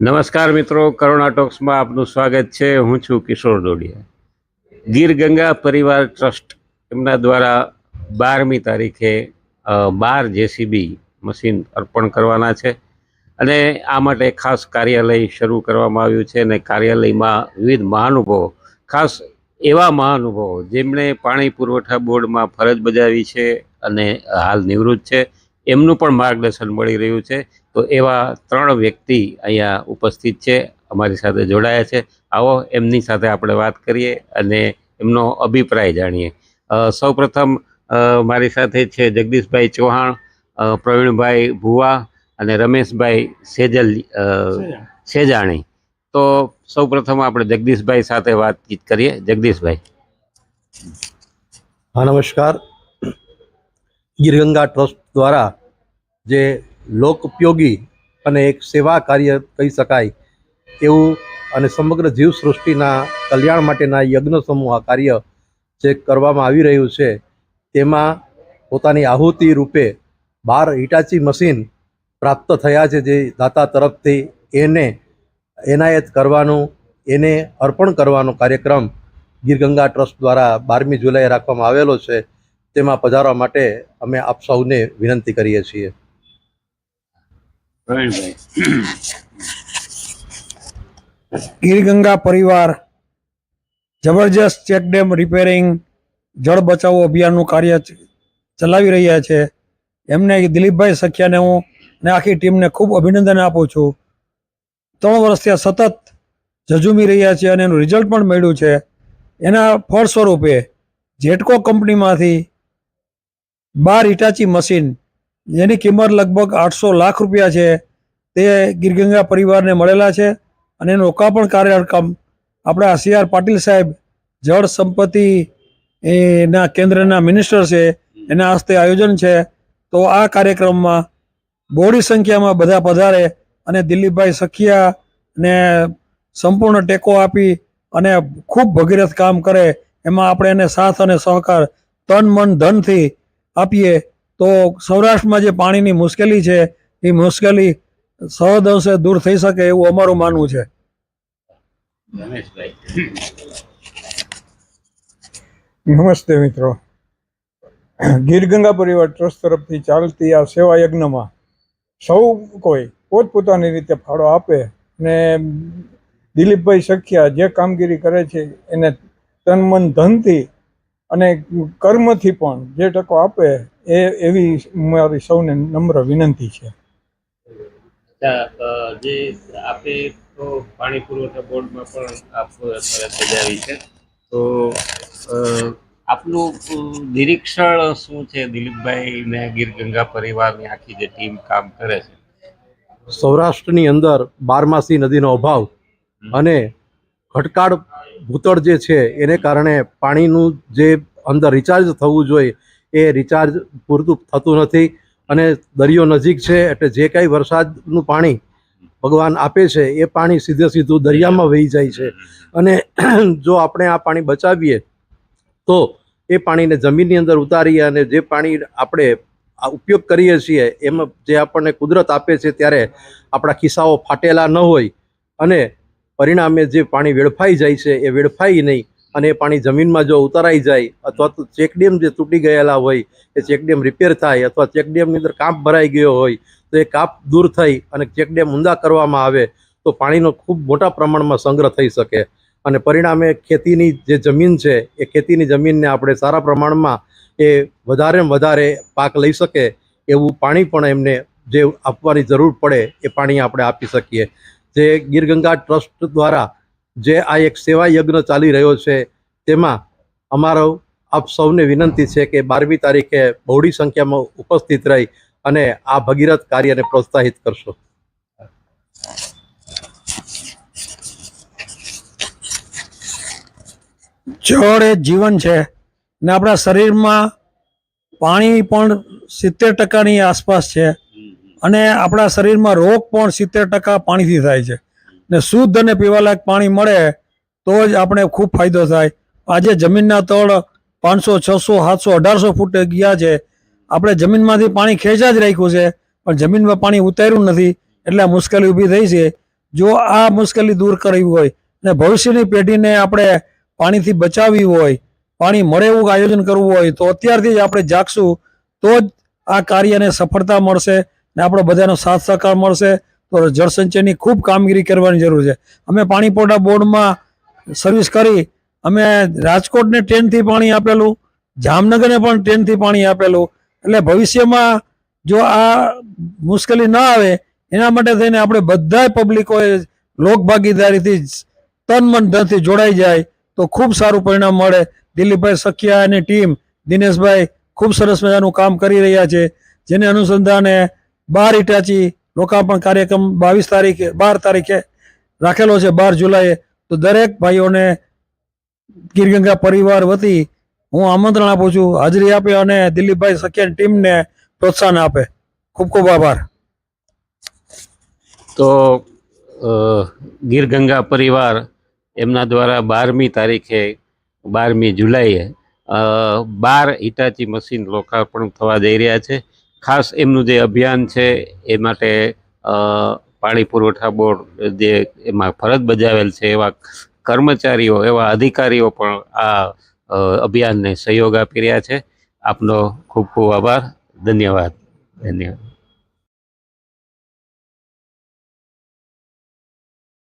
નમસ્કાર મિત્રો, કરુણા ટોક્સમાં આપનું સ્વાગત છે. હું છું કિશોર દોડિયા. ગીર ગંગા પરિવાર ટ્રસ્ટ એમના દ્વારા બારમી તારીખે બાર જેસીબી મશીન અર્પણ કરવાના છે અને આ માટે ખાસ કાર્યાલય શરૂ કરવામાં આવ્યું છે અને કાર્યાલયમાં વિવિધ મહાનુભાવો, ખાસ એવા મહાનુભાવો જેમણે પાણી પુરવઠા બોર્ડમાં ફરજ બજાવી છે અને હાલ નિવૃત્ત છે. એમનું પણ માર્ગદર્શન મળી રહ્યું છે. તો એવા ત્રણ વ્યક્તિ અહીંયા ઉપસ્થિત છે અમારી સાથે જોડાયા છે. આવો એમની સાથે આપણે વાત કરીએ અને એમનો અભિપ્રાય જાણીએ. સૌપ્રથમ મારી સાથે છે જગદીશભાઈ ચૌહાણ પ્રવીણભાઈ ભુવા અને રમેશભાઈ સેજલ સેજાણી. તો સૌપ્રથમ આપણે જગદીશભાઈ સાથે વાતચીત કરીએ. જગદીશભાઈ. હા નમસ્કાર. ગીરગંગા ટ્રસ્ટ દ્વારા જે લોકઉપયોગી અને એક સેવા કાર્ય કહી શકાય એવું અને સમગ્ર જીવસૃષ્ટિના કલ્યાણ માટેના યજ્ઞ સમૂહ કાર્ય જે કરવામાં આવી રહ્યું છે, તેમાં પોતાની આહુતિ રૂપે બાર હિટાચી મશીન પ્રાપ્ત થયા છે જે દાતા તરફથી એને એનાયત કરવાનું, એને અર્પણ કરવાનો કાર્યક્રમ ગીરગંગા ટ્રસ્ટ દ્વારા બારમી જુલાઈએ રાખવામાં આવેલો છે. તેમાં પધારવા માટે અમે આપ સૌને વિનંતી કરીએ છીએ. ગીરગંગા પરિવાર જબરજસ્ત ચેકડેમ રિપેરિંગ જળ બચાવો અભિયાનનું કાર્ય ચલાવી રહ્યા છે. એમને દિલીપભાઈ સખિયાને હું અને આખી ટીમને ખૂબ અભિનંદન આપું છું. ત્રણ વર્ષથી આ સતત ઝઝુમી રહ્યા છે અને એનું રિઝલ્ટ પણ મળ્યું છે. એના ફળ સ્વરૂપે જેટકો કંપનીમાંથી બાર ઇટાચી મશીન. જેની કિંમત લગભગ આઠસો લાખ રૂપિયા છે. તે ગીરગંગા પરિવારને મળેલા છે અને એનું લોકાર્પણ કાર્યક્રમ આપણા સીઆર પાટીલ સાહેબ જળ સંપત્તિ એના કેન્દ્રના મિનિસ્ટર છે. એના હસ્તે આયોજન છે. તો આ કાર્યક્રમમાં બહોળી સંખ્યામાં બધા પધારે અને દિલીપભાઈ સખિયા ને સંપૂર્ણ ટેકો આપી અને ખૂબ ભગીરથ કામ કરે. એમાં આપણે એને સાથ અને સહકાર તન મન ધનથી આપીએ, તો સૌરાષ્ટ્રમાં જે પાણીની મુશ્કેલી છે, એ મુશ્કેલી સહદ અંશે દૂર થઈ શકે એવું અમારું માનવું છે. નમસ્તે મિત્રો. ગીરગંગા પરિવાર ટ્રસ્ટ તરફથી ચાલતી આ સેવા યજ્ઞમાં સૌ કોઈ પોતપોતાની રીતે ફાળો આપે ને દિલીપભાઈ સખિયા જે કામગીરી કરે છે, એને તન મન ધનથી અને કર્મથી પણ જે ટકો આપે એ એવી મારી સૌને નમ્ર વિનંતી છે. જે આપે તો પાણી પુરવઠા બોર્ડમાં પણ આપ ફરજ બજાવી છે. તો આપનું નિરીક્ષણ શું છે? દિલીપભાઈ ને ગીર ગંગા પરિવારની આખી જે ટીમ કામ કરે છે. સૌરાષ્ટ્રની અંદર બારમાસી નદીનો અભાવ અને ખટકાળ ભૂતળ જે છે, એને કારણે પાણીનું જે અંદર રિચાર્જ થવું જોઈએ, એ રિચાર્જ પૂરતું થતું નથી અને દરિયો નજીક છે, એટલે જે કાંઈ વરસાદનું પાણી ભગવાન આપે છે, એ પાણી સીધે સીધું દરિયામાં વહી જાય છે. અને જો આપણે આ પાણી બચાવીએ, તો એ પાણીને જમીનની અંદર ઉતારીએ અને જે પાણી આપણે ઉપયોગ કરીએ છીએ, એમાં જે આપણને કુદરત આપે છે, ત્યારે આપણા ખિસ્સાઓ ફાટેલા ન હોય અને પરિણામે જે પાણી વેડફાઈ જાય છે, એ વેડફાઈ નહીં. અને એ પાણી જમીનમાં જો ઉતારાઈ જાય, અથવા તો ચેકડેમ જે તૂટી ગયેલા હોય, એ ચેકડેમ રિપેર થાય, અથવા ચેકડેમની અંદર કાપ ભરાઈ ગયો હોય, તો એ કાપ દૂર થઈ અને ચેકડેમ ઊંધા કરવામાં આવે, તો પાણીનો ખૂબ મોટા પ્રમાણમાં સંગ્રહ થઈ શકે. અને પરિણામે ખેતીની જે જમીન છે, એ ખેતીની જમીનને આપણે સારા પ્રમાણમાં એ વધારે વધારે પાક લઈ શકે, એવું પાણી પણ એમને જે આપવાની જરૂર પડે, એ પાણી આપણે આપી શકીએ. જે ગીર ગંગા ટ્રસ્ટ દ્વારા જે આ એક સેવા યજ્ઞ ચાલી રહ્યો છે, તેમાં અમારો આપ સૌને વિનંતી છે કે બારમી તારીખે બહોળી સંખ્યામાં ઉપસ્થિત રહી અને આ ભગીરથ કાર્યને પ્રોત્સાહિત કરશો. જળ એ જીવન છે ને આપણા શરીરમાં પાણી પણ સિત્તેર ટકાની આસપાસ છે. અને આપણા શરીરમાં રોગ પણ સિત્તેર ટકા પાણીથી થાય છે. ને શુદ્ધ અને પીવાલાયક પાણી મળે તો જ આપણે ખૂબ ફાયદો થાય. આજે જમીનના તળ પાંચસો, છસો, સાતસો, અઢારસો ફૂટ ગયા છે. આપણે જમીનમાંથી પાણી ખેંચા જ રાખ્યું છે, પણ જમીનમાં પાણી ઉતાર્યું નથી, એટલે મુશ્કેલી ઊભી થઈ છે. જો આ મુશ્કેલી દૂર કરવી હોય અને ભવિષ્યની પેઢીને આપણે પાણીથી બચાવવી હોય, પાણી મળે એવું આયોજન કરવું હોય, તો અત્યારથી જ આપણે જાગશું, તો જ આ કાર્યને સફળતા મળશે. ને આપણો બધાનો સાથ સહકાર મળશે, તો જળસંચયની ખૂબ કામગીરી કરવાની જરૂર છે. અમે પાણી પોટા બોર્ડમાં સર્વિસ કરી, અમે રાજકોટને ટ્રેનથી પાણી આપેલું, જામનગરને પણ ટ્રેનથી પાણી આપેલું. એટલે ભવિષ્યમાં જો આ મુશ્કેલી ન આવે, એના માટે થઈને આપણે બધાય પબ્લિકોએ લોકભાગીદારીથી તન મન ધનથી જોડાઈ જાય, તો ખૂબ સારું પરિણામ મળે. દિલીપભાઈ સખિયા અને ટીમ દિનેશભાઈ ખૂબ સરસ મજાનું કામ કરી રહ્યા છે, જેને અનુસંધાને બાર ઇટાચી લોકાર્પણ કાર્યક્રમ બાવીસ તારીખે, બાર તારીખે રાખેલો છે, બાર જુલાઈએ. તો દરેક ભાઈઓને ગીરગંગા પરિવાર વતી હું આમંત્રણ આપું છું, હાજરી આપે અને દિલીપભાઈ સખિયાની ટીમને પ્રોત્સાહન આપે. ખૂબ ખૂબ આભાર. તો ગીરગંગા પરિવાર એમના દ્વારા બારમી તારીખે, બારમી જુલાઈએ બાર હિટાચી મશીન લોકાર્પણ થવા જઈ રહ્યા છે. ખાસ એમનું જે અભિયાન છે એ માટે પાણી પુરવઠા બોર્ડ જે એમાં ફરજ બજાવેલ છે, એવા કર્મચારીઓ, એવા અધિકારીઓ પણ આ અભિયાનને સહયોગ આપી રહ્યા છે. આપનો ખૂબ ખૂબ આભાર. ધન્યવાદ. ધન્યવાદ.